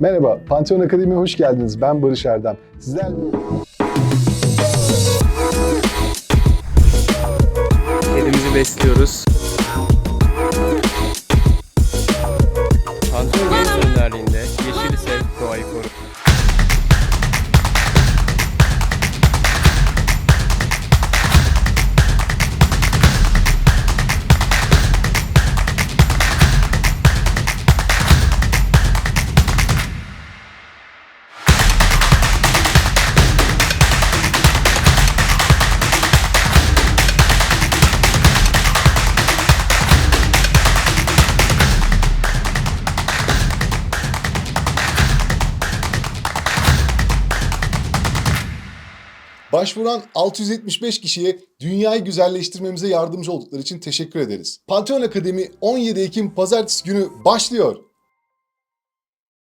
Merhaba, Pantheon Akademi'ye hoş geldiniz. Ben Barış Erdem. Sizler Kedimizi besliyoruz. Başvuran 675 kişiye dünyayı güzelleştirmemize yardımcı oldukları için teşekkür ederiz. Pantheon Akademi 17 Ekim Pazartesi günü başlıyor.